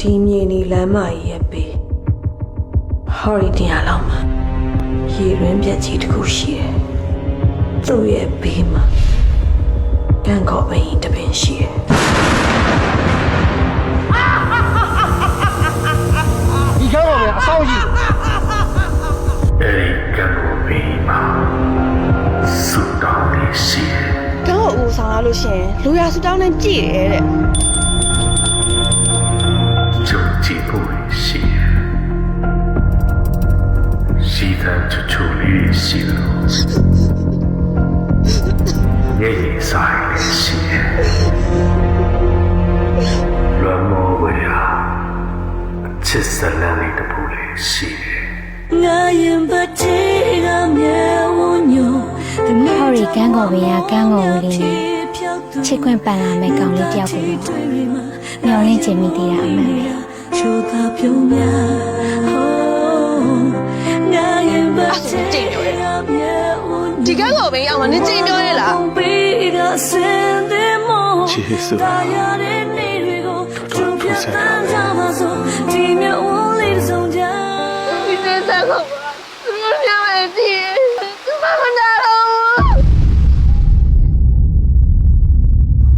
ဒီမြေနီလမ်းမကြီးရဲ့ပေဟော်ရီတင်ရလောက်မှာရေရင်းပြက်ကြီးတစ်ခုရှိတယ်သူ့ရဲ့ဘေးမှာကန့်ကော်ပင်ကြီးတစ်ပင်ရှိတယ်ဒီကောင်းပါပဲအဆောင်ကြီးအဲ့ဒီကံကိုပြီးမှစွတ်တောင်းနေရှိကန်းကိုအူဆောင်လာလို့ရှရင်လူရဆူတောင်းနိုင်ပြည့်တယ်တဲ့ ချူချူလေးရှိလို့ညရည်ဆိုင်လေးရှိလွမ်းမောဝရချစ်စလန်လေးတစ်ပူလေးရှိတယ်ငါရင်ပတ်တီကမြဲဝညိုဟော်ရီကန်းကော်ပင်ကကန်းကော်ဦးလေးနဲ့ချစ်ခွင့်ပန်လာမဲ့ကောင်လေးတယောက်ကိုတော့မျောလင့်ချင်မိသေးတာအမှန်ပဲ ဒီကန်းကိုပဲအောင်မနေကြည့်ပြောရလားပြီးကစင်တဲ့မောကျေးဇူးတာရတဲ့နေတွေကိုကျုံပြတ်တမ်းကြပါစို့ဒီမြတ်ဝလေးတစ်စုံကြဒီစက်ကောပါသူတို့ညမကြည့်သူမမနာတော့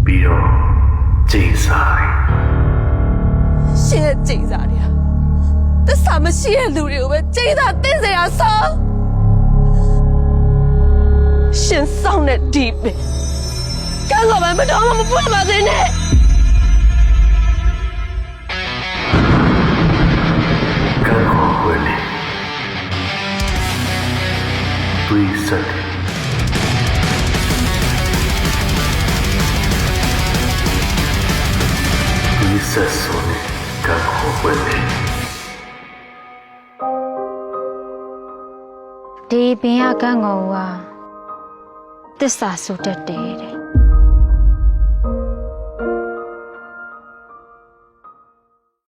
ပြီးတော့ကြည်ဆိုင်ရှင်ရဲ့ကြိတ်စားတွေကတစ္ဆာမရှိတဲ့လူတွေကိုပဲကြိတ်စားတင်းစေရဆော ရှင်ဆောင်တဲ့ဒီပဲကန်းကိုပဲမတော်မှမပွင့်ပါစေနဲ့ကံကိုဝယ်လေတွေးစက်တယ်တွေးစက်ဆိုနေကံကိုဝယ်လေဒီပင်ကကန်းကော်ဦးက တစ္ဆာဆိုတတ်တယ်တဲ့